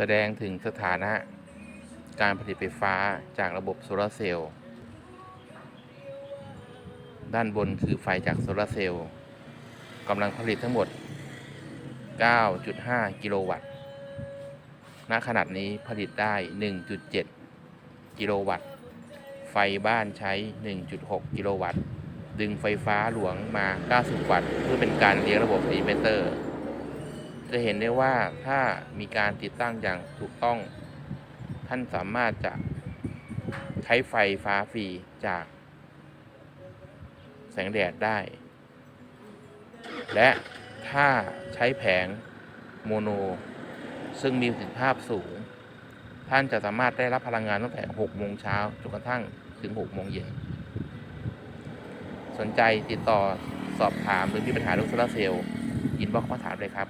แสดงถึงสถานะการผลิตไฟฟ้าจากระบบโซลาร์เซลล์ ด้านบนคือไฟจากโซลาร์เซลล์กำลังผลิตทั้งหมด 9.5 กิโลวัตต์ ณ ขนาดนี้ผลิตได้ 1.7 กิโลวัตต์ ไฟบ้านใช้ 1.6 กิโลวัตต์ ดึงไฟฟ้าหลวงมา 90 วัตต์ เพื่อเป็นการเลี้ยงระบบอิเวอร์เตอร์ จะเห็นได้ว่าถ้ามีการติดตั้งอย่างถูกต้อง ท่านสามารถจะใช้ไฟฟ้าฟรีจาก แสงแดดได้ และถ้าใช้แผงโมโน ซึ่งมีประสิทธิภาพสูง ท่านจะสามารถได้รับพลังงานตั้งแต่ 6 โมงเช้าจนกระทั่งถึง 6 โมงเย็น สนใจติดต่อสอบถามหรือมีปัญหาเรื่องโซลาเซลล์อินบ็อกซ์มาถามเลยครับ